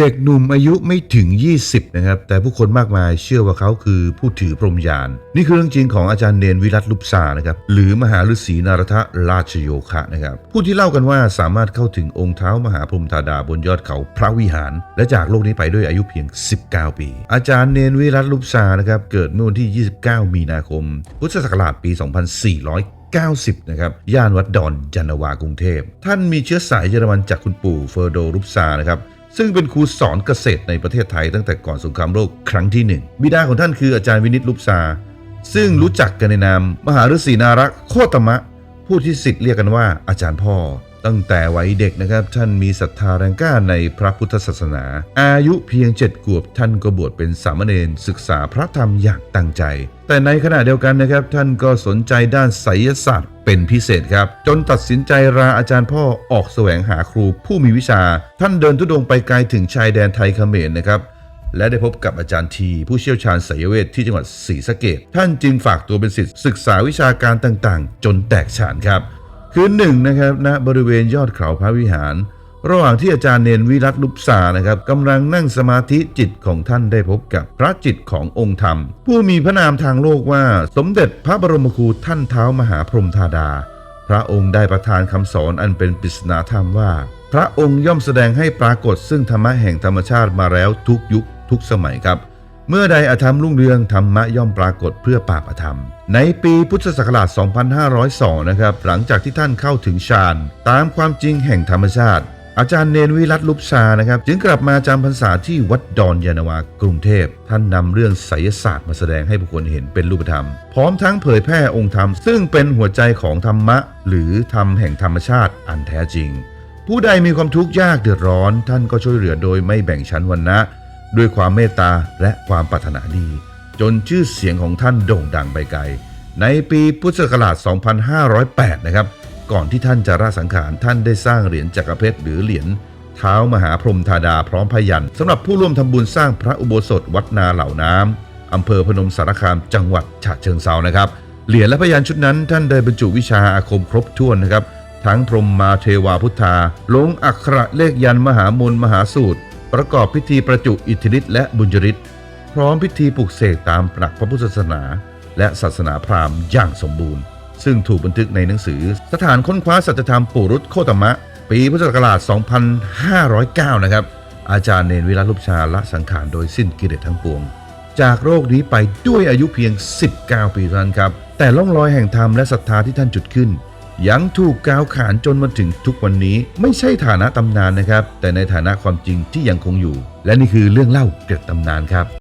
เด็กหนุ่มอายุไม่ถึง 20 นะครับ แต่ผู้คนมากมายเชื่อว่าเขาคือผู้ถือพรหมยาน นี่คือเรื่องจริงของอาจารย์เนนวิรัตลุปซานะครับ หรือมหาฤาษีนารทะราชโยคะนะครับ ผู้ที่เล่ากันว่าสามารถเข้าถึงองค์เท้ามหาพรหมธาดาบนยอดเขาพระวิหาร และจากโลกนี้ไปด้วยอายุเพียง 19 ปี อาจารย์เนนวิรัตลุปซานะครับ เกิดเมื่อวันที่ 29 มีนาคม พุทธศักราชปี 2400 90 นะครับ ย่านวัดดอนจันวากรุงเทพ ท่านมีเชื้อสายเยอรมันจากคุณปู่เฟอร์โดรุปซานะครับ ซึ่งเป็นครูสอนเกษตรในประเทศไทยตั้งแต่ก่อนสงครามโลกครั้งที่หนึ่งบิดาของท่านคืออาจารย์วินิตลุปซา ซึ่งรู้จักกันในนาม มหาฤาษีนารักษโคตมะ ผู้ที่สิทธิ์เรียกกันว่าอาจารย์พ่อ ตั้งแต่วัยเด็กนะครับ ท่านมีศรัทธาแรงกล้าในพระพุทธศาสนา อายุเพียงเจ็ดขวบท่านก็บวชเป็นสามเณรศึกษาพระธรรมอย่างตั้งใจ แต่ในขณะเดียวกันนะครับ ท่านก็สนใจด้านไสยศาสตร์เป็นพิเศษครับ จนตัดสินใจราอาจารย์พ่อออกแสวงหาครูผู้มีวิชา ท่านเดินทุดงไปไกลถึงชายแดนไทยเขมรนะครับและได้พบกับอาจารย์ที ผู้เชี่ยวชาญไสยเวทที่จังหวัดศรีสะเกดท่านจึงฝากตัวเป็นศิษย์ศึกษาวิชาการต่างๆ จนแตกฉานครับ คือหนึ่งนะครับณบริเวณยอดเขาพระวิหาร ระหว่างที่อาจารย์เนนวิรัตลุปสานะครับกำลังนั่งสมาธิจิตของท่านได้พบกับพระจิตขององค์ธรรม ผู้มีพระนามทางโลกว่าสมเด็จพระบรมครูท่านเท้ามหาพรหมธาดา พระองค์ได้ประทานคำสอนอันเป็นปริศนาธรรมว่า พระองค์ย่อมแสดงให้ปรากฏซึ่งธรรมะแห่งธรรมชาติมาแล้วทุกยุคทุกสมัยครับ เมื่อใดอธรรมรุ่งเรืองธรรมะย่อมปรากฏเพื่อปราบอธรรม ในปีพุทธศักราช 2502 นะครับ หลังจากที่ท่านเข้าถึงฌานตามความจริงแห่งธรรมชาติ อาจารย์เนนวิรัตลุปชานะครับ จึงกลับมาจำพรรษาที่วัดดอนยานวากรุงเทพ ท่านนำเรื่องไสยศาสตร์มาแสดงให้ผู้คนเห็นเป็นรูปธรรม พร้อมทั้งเผยแพร่องค์ธรรม ซึ่งเป็นหัวใจของธรรมะ หรือธรรมแห่งธรรมชาติอันแท้จริง ผู้ใดมีความทุกข์ยากเดือดร้อน ท่านก็ช่วยเหลือโดยไม่แบ่งชั้นวรรณะ ด้วยความเมตตาและความปรารถนาดี จนชื่อเสียงของท่านโด่งดังไปไกล ในปีพุทธศักราช 2508 นะครับ ก่อนที่ท่านจะราสังขารท่านได้สร้างเหรียญจักรเพชรหรือเหรียญเท้ามหาพรหมธาดาพร้อมพยันสำหรับผู้ร่วมทำบุญสร้างพระอุโบสถวัดนาเหล่าน้ำอำเภอพนมสารคามจังหวัดฉะเชิงเซานะครับเหรียญและพยันชุดนั้นท่านได้บรรจุวิชาอาคมครบถ้วนนะครับ ทั้งพรหมมาเทวาพุทธา ลงอักขระเลขยันมหามนมหาสูตร ประกอบพิธีประจุอิทธิฤทธิ์และบุญจริตพร้อมพิธีปลุกเสกตามหลักพระพุทธศาสนา และศาสนาพราหมณ์อย่างสมบูรณ์ ซึ่งถูกบันทึกในหนังสือ สถานค้นคว้าสัจธรรมปุรุษโคตมะ ปีพุทธศักราช 2509 นะครับ อาจารย์เนนวิรัตลุปชาละสังขารโดยสิ้นกิเลสทั้งปวง จากโรคนี้ไปด้วยอายุเพียง 19 ปีเท่านั้นครับ แต่ล่องรอยแห่งธรรมและศรัทธาที่ท่านจุดขึ้น ยังถูกกล่าวขานจนมาถึงทุกวันนี้ไม่ใช่ฐานะตำนานนะครับ แต่ในฐานะความจริงที่ยังคงอยู่ และนี่คือเรื่องเล่าเกิดตำนานครับ